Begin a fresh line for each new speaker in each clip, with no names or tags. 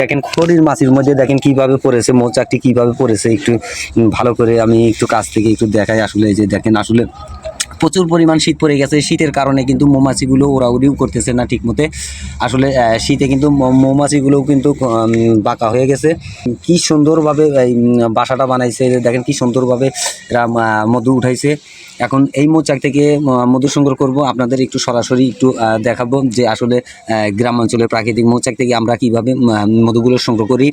দেখেন খড়ির মাছির মধ্যে দেখেন কীভাবে পড়েছে, মৌচাকটি কীভাবে পড়েছে, একটু ভালো করে আমি একটু কাছ থেকে একটু দেখাই আসলে, এই যে দেখেন আসলে প্রচুর পরিমাণ শীত পড়ে গেছে। শীতের কারণে কিন্তু মৌমাছিগুলো ওরাউরিও করতেছে না ঠিক মতে আসলে শীতে কিন্তু মৌমাছিগুলোও কিন্তু বাঁকা হয়ে গেছে। কি সুন্দরভাবে বাসাটা বানাইছে দেখেন কি সুন্দরভাবে এরা মধু উঠাইছে। এখন এই মৌচাক থেকে মধু সংগ্রহ করব। আপনাদের একটু সরাসরি একটু দেখাবো যে আসলে আহ, গ্রাম অঞ্চলের প্রাকৃতিক মৌচাক থেকে আমরা কীভাবে মধুগুলো সংগ্রহ করি।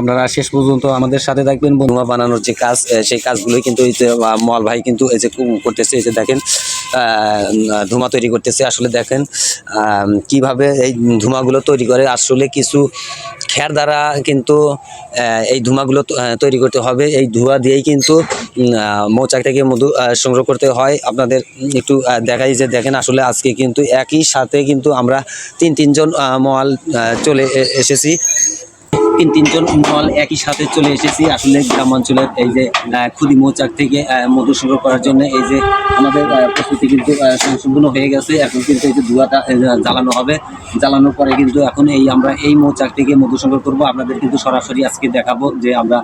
আপনারা শেষ পর্যন্ত আমাদের সাথে থাকবেন। ধোঁয়া বানানোর যে কাজ সেই কাজগুলোই কিন্তু এই যে মল ভাই কিন্তু এই যে করতেছে। এই যে দেখেন ধোঁয়া তৈরি করতেছে। আসলে দেখেন কীভাবে এই ধোঁয়াগুলো তৈরি করে আসলে কিছু খ্যার দ্বারা কিন্তু এই আহ, তৈরি করতে হবে। এই ধোঁয়া দিয়েই কিন্তু উম, আহ, মৌচাক থেকে মধু সংগ্রহ করতে হয়। আপনাদের একটু দেখাই যে দেখেন আসলে আজকে কিন্তু একই সাথে কিন্তু আমরা তিন তিনজন আহ, মল চলে এসেছি। তিন তিনজন মল একই সাথে চলে এসেছি আসলে গ্রাম অঞ্চলের এই যে ক্ষুদি মৌচাক থেকে মধু সংগ্রহ করার জন্য এই যে আমাদের প্রস্তুতি কিন্তু সম্পূর্ণ হয়ে গেছে। এখন কিন্তু এই যে ধোঁয়াটা জ্বালানো হবে। জ্বালানোর পরে কিন্তু এখন এই আমরা এই মৌচাক থেকে মধু সংগ্রহ করব। আপনাদের কিন্তু সরাসরি আজকে দেখাবো যে আমরা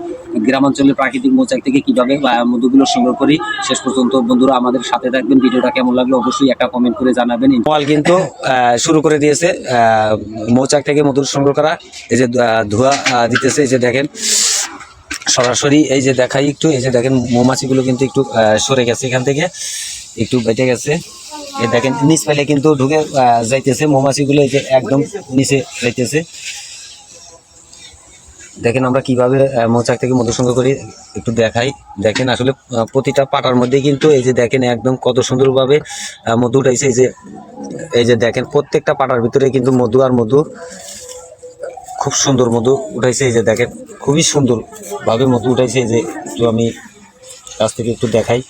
গ্রাম অঞ্চলের প্রাকৃতিক মৌচাক থেকে কীভাবে মধুগুলো সংগ্রহ করি। শেষ পর্যন্ত বন্ধুরা আমাদের সাথে থাকবেন। ভিডিওটা কেমন লাগল অবশ্যই একটা কমেন্ট করে জানাবেন। মল কিন্তু শুরু করে দিয়েছে মৌচাক থেকে মধুর সংগ্রহ করা। এই যে ধোঁয়া দিতেছে, এই যে দেখেন, সরাসরি এই যে দেখাই একটু, এই যে দেখেন, মৌমাছিগুলো কিন্তু একটু সরে গেছে এখান থেকে, একটু বেঁচে গেছে। এই দেখেন, নিচ পেলে কিন্তু ঢুকে যাইতেছে মৌমাছিগুলো, এই যে একদম নিচে যাইতেছে। দেখেন আমরা কীভাবে মৌচাক থেকে মধু সংগ্রহ করি, একটু দেখাই। দেখেন আসলে প্রতিটা পাটার মধ্যে কিন্তু এই যে দেখেন একদম কত সুন্দরভাবে মধু উঠাইছে, এই যে এই যে দেখেন, প্রত্যেকটা পাটার ভিতরে কিন্তু মধু আর মধু খুব সুন্দর মধু উঠাইছে এই যে দেখেন, খুবই সুন্দর ভাবে মধু উঠাইছে এই যে, একটু আমি কাছ থেকে একটু দেখাই।